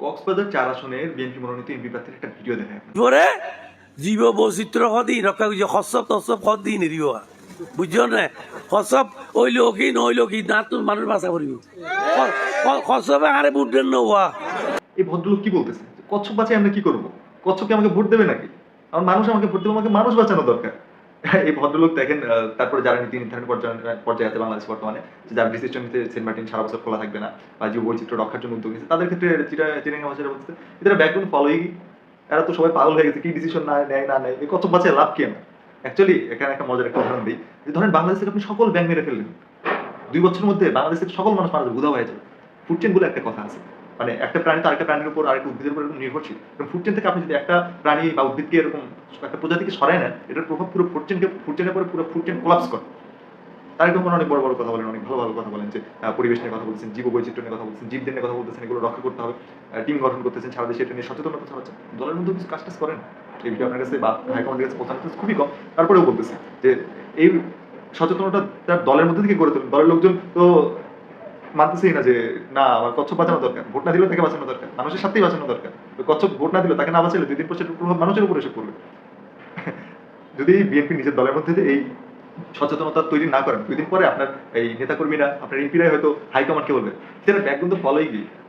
কক্সবাজার চার আসনের বিএনপি মনোনীত এমপি প্রার্থীর একটা ভিডিও দেখেন পরে জীব বৈচিত্র্য সদি রক্ষা করছে তসব সদি নিদিব বুঝছ না? হসব ওইল কি নইল কি না তো মানুষ বাসা করিব। হসবে আরে বুঝলেন না এই ভদ্রলোক কি বলতেছে? কচ্ছপ বাঁচাই আমরা কি করব? কচ্ছপকে আমাকে ভোট দেবে নাকি? আমার মানুষ আমাকে ভোট দেবে আমাকে মানুষ বাঁচানো দরকার। এই ভদ্রলোক দেখেন তারপরে যারা নীতি নির্ধারণ পর্যায়ে আছে বাংলাদেশ বর্তমানে যারা ডিসিশন নিতে সেন্ট মার্টিন সারা বছর খোলা থাকবে না বা যে বৈচিত্র্য রক্ষার জন্য উদ্যোগ নিচ্ছে তাদের ক্ষেত্রে চিরা চিরাঙ্গা ভাষাটা বলছে এদের ব্যাকগ্রাউন্ড ফলোই এরা তো সবাই পাগল হয়ে গেছে, কি ডিসিশন না নেয় না নেয় কচ্ছপ বাঁচায় লাভ কি আমার অ্যাকচুয়ালি এখানে একটা মজার একটা উদাহরণ দিই, যে ধরেন বাংলাদেশ থেকে আপনি সকল ব্যাংক মেরে ফেললেন। দুই বছরের মধ্যে বাংলাদেশের সকল মানুষ মারা যাবে উধাও হয়ে যাবে। ফুড চেন বলে একটা কথা আছে। মানে একটা প্রাণী তো আরেকটা প্রাণীর উপর আরেকটা উদ্ভিদের উপর নির্ভরশীল। এবং ফুড চেন থেকে আপনি যদি একটা প্রাণী বা উদ্ভিদকে এরকম একটা প্রজাতিকে সরায় নেন, এটার প্রভাব পুরো ফুড চেনকে ফুড চেনের পরে পুরো ফুড চেন কোলাপস করে। তার একদম অনেক বড় বড় কথা বলেন, অনেক ভালো ভালো কথা বলেন যে পরিবেশ নিয়ে কথা বলছেন জীব বৈচিত্র্য নিয়ে কথা বলছেন জীবদের নিয়ে কথা বলতেছেন, এগুলো রক্ষা করতে হবে টিম গঠন করতেছেন, সারা দেশে এটা নিয়ে সচেতনতা ছড়াচ্ছেন দলের মধ্যে কিছু কাজ করেন। এই বিষয়ে আপনার কাছে বা হাইকমান্ডের কাছে পৌঁছানো খুবই কম। তারপরেও বলতেছে যে, এই সচেতনতা তার দলের মধ্যে থেকে গড়ে তোলেন। দলের লোকজন তো মানতেছেই না যে, না, আমার কচ্ছপ বাঁচানো দরকার, ভোট না দিলে তাকে বাঁচানো দরকার, মানুষের সাথেই বাঁচানো দরকার। কচ্ছপ ভোট না দিলেও তাকে না বাঁচালে দুই দিন সেটার প্রভাব মানুষের উপরে এসে পড়বে। যদি বিএনপি নিজের দলের মধ্যে এই সচেতনতা তৈরি না করেন, দুই দিন পরে আপনার এই নেতাকর্মীরা, আপনার এমপিরাই হয়তো হাইকমান্ডকে বলবে। সেটা ব্যাকগ্রাউন্ড ফলোই গিয়ে।